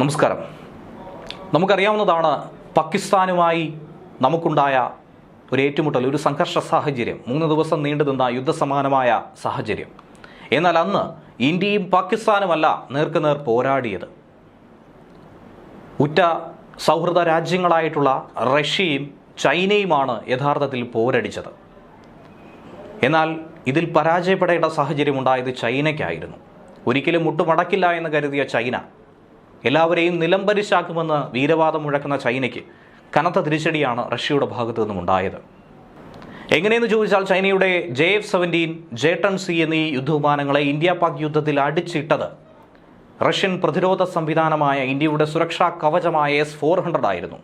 നമസ്കാരം. നമുക്കറിയാവുന്നതാണ് പാകിസ്ഥാനുമായി നമുക്കുണ്ടായ ഒരു ഏറ്റുമുട്ടൽ ഒരു സംഘർഷ സാഹചര്യം മൂന്ന് ദിവസം നീണ്ടു നിന്ന യുദ്ധസമാനമായ സാഹചര്യം. എന്നാൽ അന്ന് ഇന്ത്യയും പാകിസ്ഥാനുമല്ല നേർക്കുനേർ പോരാടിയത്. ഉറ്റ സൗഹൃദ രാജ്യങ്ങളായിട്ടുള്ള റഷ്യയും ചൈനയുമാണ് യഥാർത്ഥത്തിൽ പോരടിച്ചത്. എന്നാൽ ഇതിൽ പരാജയപ്പെടേണ്ട സാഹചര്യം ഉണ്ടായത് ചൈനയ്ക്കായിരുന്നു. ഒരിക്കലും മുട്ടുമടക്കില്ല എന്ന് കരുതിയ ചൈന എല്ലാവരെയും നിലംപരിശാക്കുമെന്ന് വീരവാദം മുഴക്കുന്ന ചൈനയ്ക്ക് കനത്ത തിരിച്ചടിയാണ് റഷ്യയുടെ ഭാഗത്തു നിന്നും ഉണ്ടായത്. എങ്ങനെയെന്ന് ചോദിച്ചാൽ ചൈനയുടെ J F seventeen J ten C എന്നീ യുദ്ധവിമാനങ്ങളെ ഇന്ത്യ പാക് യുദ്ധത്തിൽ അടിച്ചിട്ടത് റഷ്യൻ പ്രതിരോധ സംവിധാനമായ ഇന്ത്യയുടെ സുരക്ഷാ കവചമായ എസ് ഫോർ ഹൺഡ്രഡ് ആയിരുന്നു.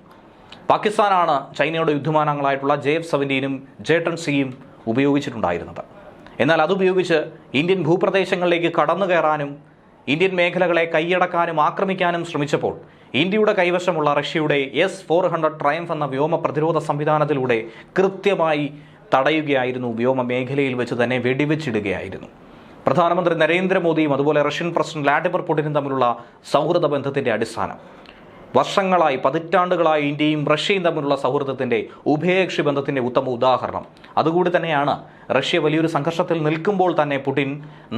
പാകിസ്ഥാനാണ് ചൈനയുടെ യുദ്ധവിമാനങ്ങളായിട്ടുള്ള ജെ എഫ് സെവന്റീനും ജെ ടെൻ സിയും ഉപയോഗിച്ചിട്ടുണ്ടായിരുന്നത്. എന്നാൽ അതുപയോഗിച്ച് ഇന്ത്യൻ ഭൂപ്രദേശങ്ങളിലേക്ക് കടന്നു കയറാനും ഇന്ത്യൻ മേഖലകളെ കൈയടക്കാനും ആക്രമിക്കാനും ശ്രമിച്ചപ്പോൾ ഇന്ത്യയുടെ കൈവശമുള്ള റഷ്യയുടെ എസ് ഫോർ ഹൺഡ്രഡ് ട്രയംഫ് എന്ന വ്യോമ പ്രതിരോധ സംവിധാനത്തിലൂടെ കൃത്യമായി തടയുകയായിരുന്നു വ്യോമ മേഖലയിൽ വെച്ച് തന്നെ വെടിവെച്ചിടുകയായിരുന്നു. പ്രധാനമന്ത്രി നരേന്ദ്രമോദിയും അതുപോലെ റഷ്യൻ പ്രസിഡന്റ് വ്ലാഡിമിർ പുടിനും തമ്മിലുള്ള സൗഹൃദ ബന്ധത്തിന്റെ അടിസ്ഥാനം. വർഷങ്ങളായി പതിറ്റാണ്ടുകളായി ഇന്ത്യയും റഷ്യയും തമ്മിലുള്ള സൗഹൃദത്തിന്റെ ഉഭയകക്ഷി ബന്ധത്തിന്റെ ഉത്തമ ഉദാഹരണം. അതുകൂടി തന്നെയാണ് റഷ്യ വലിയൊരു സംഘർഷത്തിൽ നിൽക്കുമ്പോൾ തന്നെ പുടിൻ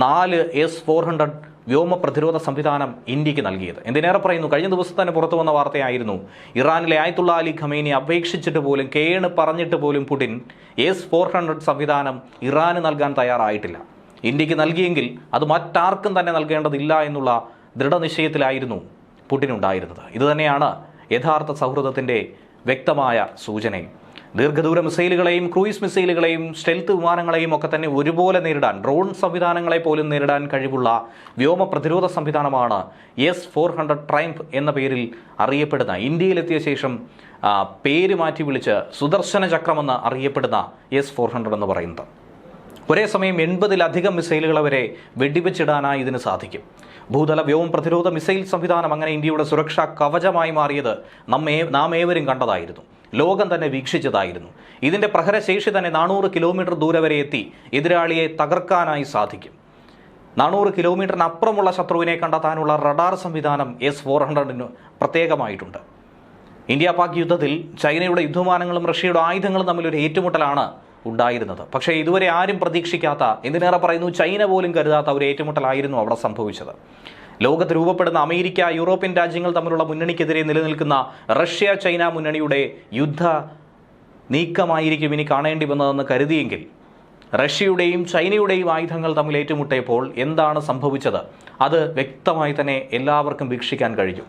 നാല് എസ് ഫോർ ഹൺഡ്രഡ് വ്യോമ പ്രതിരോധ സംവിധാനം ഇന്ത്യയ്ക്ക് നൽകിയത്. എന്തിനേറെ പറയുന്നു? കഴിഞ്ഞ ദിവസം തന്നെ പുറത്തു വന്ന വാർത്തയായിരുന്നു. ഇറാനിലെ ആയത്തുള്ള അലി ഖമേനി അപേക്ഷിച്ചിട്ട് പോലും കേണ് പറഞ്ഞിട്ട് പോലും പുടിൻ എസ് ഫോർ ഹൺഡ്രഡ് സംവിധാനം ഇറാന് നൽകാൻ തയ്യാറായിട്ടില്ല. ഇന്ത്യയ്ക്ക് നൽകിയെങ്കിൽ അത് മറ്റാർക്കും തന്നെ നൽകേണ്ടതില്ല എന്നുള്ള ദൃഢനിശ്ചയത്തിലായിരുന്നു പുടിൻ ഉണ്ടായിരുന്നത്. ഇതുതന്നെയാണ് യഥാർത്ഥ സൗഹൃദത്തിന്റെ വ്യക്തമായ സൂചനയും. ദീർഘദൂര മിസൈലുകളെയും ക്രൂയിസ് മിസൈലുകളെയും സ്റ്റെൽത്ത് വിമാനങ്ങളെയും ഒക്കെ തന്നെ ഒരുപോലെ നേരിടാൻ ഡ്രോൺ സംവിധാനങ്ങളെ പോലും നേരിടാൻ കഴിവുള്ള വ്യോമ പ്രതിരോധ സംവിധാനമാണ് എസ് ഫോർ ഹൺഡ്രഡ് ട്രൈംഫ് എന്ന പേരിൽ അറിയപ്പെടുന്ന ഇന്ത്യയിലെത്തിയ ശേഷം പേര് മാറ്റി വിളിച്ച് സുദർശന ചക്രമെന്ന് അറിയപ്പെടുന്ന എസ് ഫോർ ഹൺഡ്രഡ് എന്ന് പറയുന്നത്. ഒരേ സമയം എൺപതിലധികം മിസൈലുകളെ വരെ വെടിവെച്ചിടാനായി ഇതിന് സാധിക്കും. ഭൂതല വ്യോമ പ്രതിരോധ മിസൈൽ സംവിധാനം അങ്ങനെ ഇന്ത്യയുടെ സുരക്ഷാ കവചമായി മാറിയത് നമ്മേ നാം ഏവരും കണ്ടതായിരുന്നു. ലോകം തന്നെ വീക്ഷിച്ചതായിരുന്നു. ഇതിന്റെ പ്രഹരശേഷി തന്നെ നാനൂറ് കിലോമീറ്റർ ദൂരെ വരെ എത്തി എതിരാളിയെ തകർക്കാനായി സാധിക്കും. നാനൂറ് കിലോമീറ്ററിനപ്പുറമുള്ള ശത്രുവിനെ കണ്ടെത്താനുള്ള റഡാർ സംവിധാനം എസ് ഫോർ ഹൺഡ്രഡിന് പ്രത്യേകമായിട്ടുണ്ട്. ഇന്ത്യ പാക് യുദ്ധത്തിൽ ചൈനയുടെ യുദ്ധമാനങ്ങളും റഷ്യയുടെ ആയുധങ്ങളും തമ്മിലൊരു ഏറ്റുമുട്ടലാണ് ഉണ്ടായിരുന്നത്. പക്ഷേ ഇതുവരെ ആരും പ്രതീക്ഷിക്കാത്ത എന്തിനേറെ പറയുന്നു ചൈന പോലും കരുതാത്ത ഒരു ഏറ്റുമുട്ടലായിരുന്നു അവിടെ സംഭവിച്ചത്. ലോകത്ത് രൂപപ്പെടുന്ന അമേരിക്ക യൂറോപ്യൻ രാജ്യങ്ങൾ തമ്മിലുള്ള മുന്നണിക്കെതിരെ നിലനിൽക്കുന്ന റഷ്യ ചൈന മുന്നണിയുടെ യുദ്ധ നീക്കമായിരിക്കും ഇനി കാണേണ്ടി വന്നതെന്ന് കരുതിയെങ്കിൽ റഷ്യയുടെയും ചൈനയുടെയും ആയുധങ്ങൾ തമ്മിൽ ഏറ്റുമുട്ടിയപ്പോൾ എന്താണ് സംഭവിച്ചത്? അത് വ്യക്തമായി തന്നെ എല്ലാവർക്കും വീക്ഷിക്കാൻ കഴിഞ്ഞു.